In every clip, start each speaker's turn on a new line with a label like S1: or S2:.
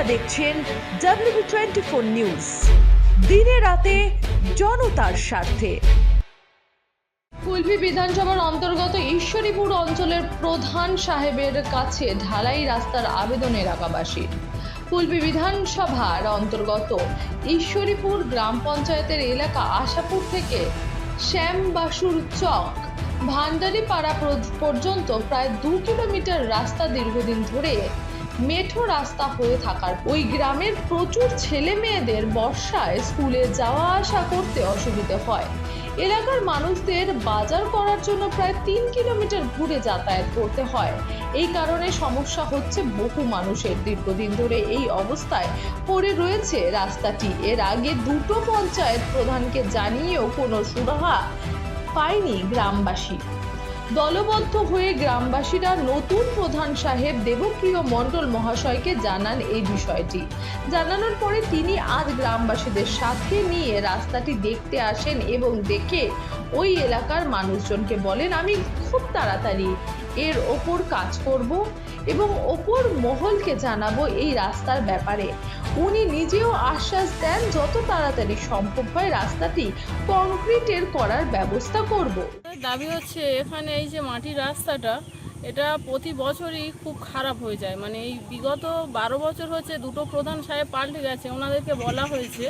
S1: আপনারা দেখছেন W twenty four news দিনে রাতে জনতার স্বার্থে।
S2: বিধানসভার অন্তর্গত ঈশ্বরীপুর অঞ্চলের প্রধান সাহেবের কাছে ঢালাই রাস্তার আবেদন বিধানসভার অন্তর্গত ঈশ্বরীপুর গ্রাম পঞ্চায়েতের এলাকা আশাপুর থেকে শ্যামবাসুর চক, ভান্ডারিপাড়া পর্যন্ত প্রায় দু কিলোমিটার রাস্তা দীর্ঘদিন ধরে মেঠো রাস্তা হয়ে থাকার ওই গ্রামের প্রচুর ছেলে মেয়েদের বর্ষায় স্কুলে যাওয়া আসা করতে অসুবিধে হয়। এলাকার মানুষদের বাজার করার জন্য প্রায় তিন কিলোমিটার ঘুরে যাতায়াত করতে হয়। এই কারণে সমস্যা হচ্ছে বহু মানুষের। দীর্ঘদিন ধরে এই অবস্থায় পড়ে রয়েছে রাস্তাটি। এর আগে দুটো পঞ্চায়েত প্রধানকে জানিয়েও কোনো সুরাহা পায়নি গ্রামবাসী। দলবদ্ধ হয়ে গ্রামবাসীরা নতুন প্রধান সাহেব দেবপ্রিয় মণ্ডল মহাশয়কে জানান এই বিষয়টি। জানানোর পরে তিনি আজ গ্রামবাসীদের সাথে নিয়ে রাস্তাটি দেখতে আসেন এবং দেখে ওই এলাকার মানুষজনকে বলেন, আমি খুব তাড়াতাড়ি এর ওপর কাজ করব এবং ওপর মহলকে জানাব এই রাস্তার ব্যাপারে। উনি নিজেও আশ্বাস দেন, যত তাড়াতাড়ি সম্ভব হয় রাস্তাটি কংক্রিটের করার ব্যবস্থা করব।
S3: দাবি হচ্ছে এখানে এই যে মাটির রাস্তাটা, এটা প্রতি বছরই খুব খারাপ হয়ে যায়। মানে এই বিগত বারো বছর হচ্ছে দুটো প্রধান সাহেব পাল্টে গেছে, ওনাদেরকে বলা হয়েছে,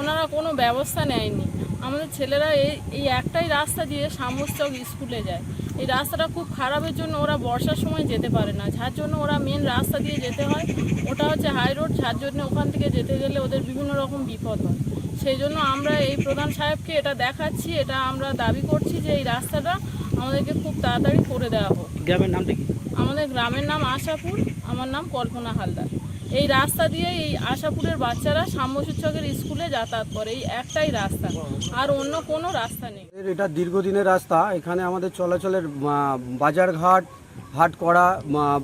S3: ওনারা কোনো ব্যবস্থা নেয়নি। আমাদের ছেলেরা এই এই একটাই রাস্তা দিয়ে সামস্তক স্কুলে যায়। এই রাস্তাটা খুব খারাপের জন্য ওরা বর্ষার সময় যেতে পারে না। যার জন্য ওরা মেন রাস্তা দিয়ে যেতে হয় ওটা হচ্ছে হাই রোড যার জন্য ওখান থেকে যেতে গেলে ওদের বিভিন্ন রকম বিপদ হয়। সেই জন্য আমরা এই প্রধান সাহেবকে এটা দেখাচ্ছি এটা আমরা দাবি করছি যে এই রাস্তাটা আমাদেরকে খুব তাড়াতাড়ি করে দেওয়া হোক।
S4: গ্রামের নামটা কি?
S3: আমাদের গ্রামের নাম আশাপুর আমার নাম কল্পনা হালদার। এই রাস্তা দিয়ে এই আশাপুরের বাচ্চারা সাম্যসূচকের স্কুলে যাতায়াত করে। এই একটাই রাস্তা। আর অন্য কোনো রাস্তা নেই।
S5: এটা দীর্ঘদিনের রাস্তা। এখানে আমাদের চলাচলের বাজারঘাট হাট করা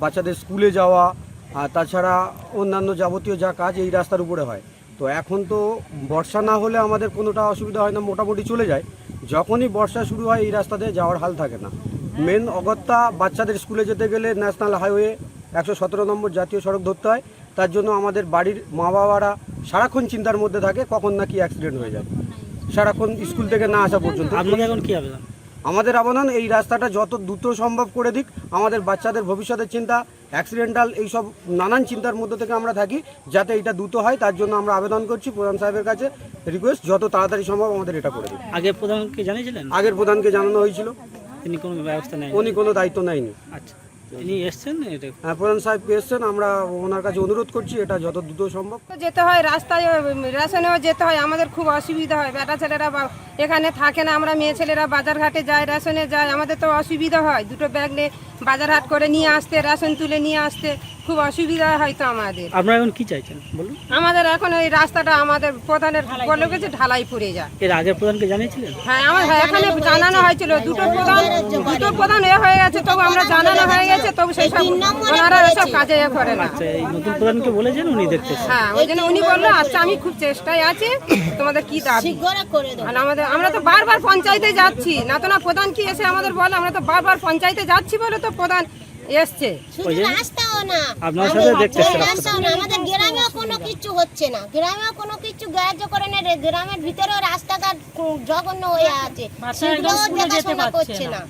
S5: বাচ্চাদের স্কুলে যাওয়া, আর তাছাড়া অন্যান্য যাবতীয় যা কাজ এই রাস্তার উপরে হয়। তো এখন তো বর্ষা না হলে আমাদের কোনোটা অসুবিধা হয় না, মোটামুটি চলে যায়। যখনই বর্ষা শুরু হয়, এই রাস্তাতে যাওয়ার হাল থাকে না। মেন অগত্যা বাচ্চাদের স্কুলে যেতে গেলে ন্যাশনাল হাইওয়ে একশো সতেরো নম্বর জাতীয় সড়ক ধরতে হয়। তার জন্য আমাদের বাড়ির মা বাবারা সারাক্ষণ চিন্তার মধ্যে থাকে কখন নাকি অ্যাক্সিডেন্ট হয়ে যাবে। সারাক্ষণ স্কুল থেকে না আসা পর্যন্ত।
S4: আপনাদের এখন কি আবেদন?
S5: আমাদের আবেদন এই রাস্তাটা যত দ্রুত সম্ভব করে দিক। আমাদের বাচ্চাদের ভবিষ্যতের চিন্তা অ্যাক্সিডেন্টাল এইসব নানান চিন্তার মধ্যে থেকে আমরা থাকি যাতে এটা দ্রুত হয়। তার জন্য আমরা আবেদন করছি প্রধান সাহেবের কাছে। রিকোয়েস্ট যত তাড়াতাড়ি সম্ভব আমাদের এটা করে দিন
S4: আগে প্রধানকে জানিয়েছিলেন?
S5: আগের প্রধানকে জানানো হয়েছিল।
S4: তিনি কোনো ব্যবস্থা নেই
S5: উনি কোনো দায়িত্ব নেয়নি।
S4: আচ্ছা। তিনি এসছেন
S5: হ্যাঁ, প্রধান সাহেব এসছেন? আমরা ওনার কাছে অনুরোধ করছি এটা যত দ্রুত সম্ভব।
S6: যেতে হয় রাস্তায় রেশনেও যেতে হয় আমাদের খুব অসুবিধা হয়। বেটা ছেলেরা বা- এখানে থাকে না আমরা মেয়ে ছেলেরা বাজারঘাটে যায় রেশনে যায় আমাদের তো অসুবিধা হয়। দুটো ব্যাগ নিয়ে বাজারহাট করে নিয়ে আসতে রেশন তুলে নিয়ে আসতে। খুব অসুবিধা হয় তো আমাদের।
S4: আপনারা এখন কি চাইছেন বলুন?
S6: আমাদের এখন এই রাস্তাটা আমাদের প্রধানের বলে গেছে ঢালাই পড়ে যায়।
S4: এর আগের প্রধানকে জানিয়েছিলেন?
S6: হ্যাঁ আমার হ্যাঁ, এখানে জানানো হয়েছিল। দুটো প্রধান দুটো প্রধান এ হয়ে গেছে তবু আমরা জানানো হয়ে গেছে। তবু সেই সব ওনারা এসব কাজে এ করে না।
S4: আচ্ছা এই নতুন প্রধানকে বলেছেন উনি দেখতে
S6: হ্যাঁ ওই জন্য উনি বলল আচ্ছা আমি খুব চেষ্টায় আছি তোমাদের কি দাবি। আর আমাদের আমরা তো বারবার পঞ্চায়েতে যাচ্ছি। না তো না প্রধান কি এসে আমাদের বলে আমরা তো বারবার পঞ্চায়েতে যাচ্ছি বলে তো প্রধান এসছে।
S4: ওই
S7: রাস্তাও না।
S4: আপনার সাথে দেখতে
S7: রাস্তাও না আমাদের গ্রামেও কোনো কিছু হচ্ছে না। গ্রামেও কোনো কিছু গ্রাহ্য করে না রে। গ্রামের ভিতরেও রাস্তাঘাট জঘন্য হয়ে আছে। সেগুলোও দেখাশোনা করছে না।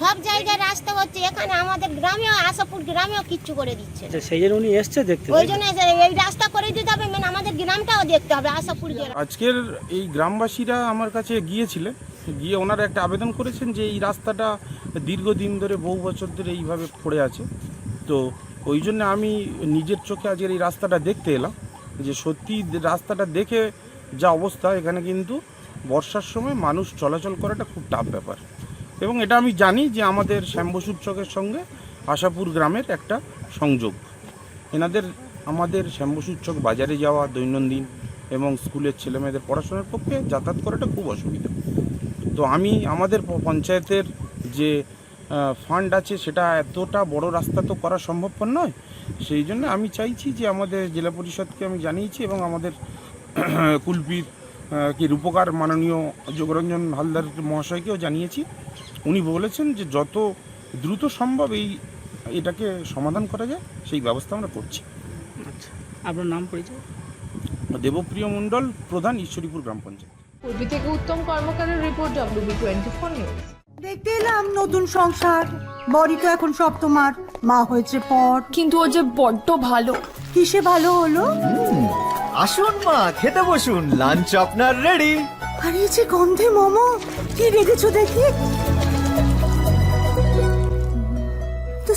S7: সব জায়গায় রাস্তা হচ্ছে এখানে আমাদের গ্রামেও আশাপুর গ্রামেও কিচ্ছু করে দিচ্ছে
S4: আচ্ছা সেই জন্য উনি এসছে দেখতে
S7: ওই জন্য এই রাস্তা করে দিতে হবে মানে আমাদের গ্রামটাও দেখতে হবে আশাপুর গ্রাম
S8: আজকের এই গ্রামবাসীরা আমার কাছে গিয়েছিলেন গিয়ে ওনারা একটা আবেদন করেছেন যে এই রাস্তাটা দীর্ঘদিন ধরে বহু বছর ধরে এইভাবে পড়ে আছে। তো ওই জন্য আমি নিজের চোখে আজকের এই রাস্তাটা দেখতে এলাম যে সত্যি রাস্তাটা দেখে যা অবস্থা এখানে কিন্তু বর্ষার সময় মানুষ চলাচল করাটা খুব টাফ ব্যাপার। এবং এটা আমি জানি যে আমাদের শ্যামবসুর চকের সঙ্গে আশাপুর গ্রামের একটা সংযোগ। এনাদের আমাদের শ্যামবসুর চক বাজারে যাওয়া, দৈনন্দিন এবং স্কুলের ছেলেমেয়েদের পড়াশোনার পক্ষে যাতায়াত করাটা খুব অসুবিধা। তো আমি আমাদের পঞ্চায়েতের যে ফান্ড আছে সেটা এতটা বড় রাস্তা তো করা সম্ভবপর নয়। সেই জন্য আমি চাইছি যে আমাদের জেলা পরিষদকে আমি জানিয়েছি এবং আমাদের কুলপির কি রূপকার মাননীয় যোগরঞ্জন হালদার মহাশয়কেও জানিয়েছি উনি বলেছেন যে যত দ্রুত সম্ভব এই এটাকে সমাধান করা যায় সেই ব্যবস্থা আমরা করছি।
S4: আচ্ছা আপনার নাম পরিচয়?
S8: দেবপ্রিয় মণ্ডল প্রধান ঈশ্বরীপুর গ্রাম পঞ্চায়েত।
S2: পূর্বী থেকে উত্তম কর্মকারের report WB twenty four news
S9: দেখতে এলাম নতুন সংসার। বড়ি তো এখন সব তোমার। মা হয়েছে পর।
S10: কিন্তু ও যে বড্ড ভালো।
S9: কিসে ভালো হলো?
S11: আসুন মা খেতে বসুন। লাঞ্চ আপনার রেডি
S9: আর এই যে গন্ধে মোমো কি রেখেছো দেখি?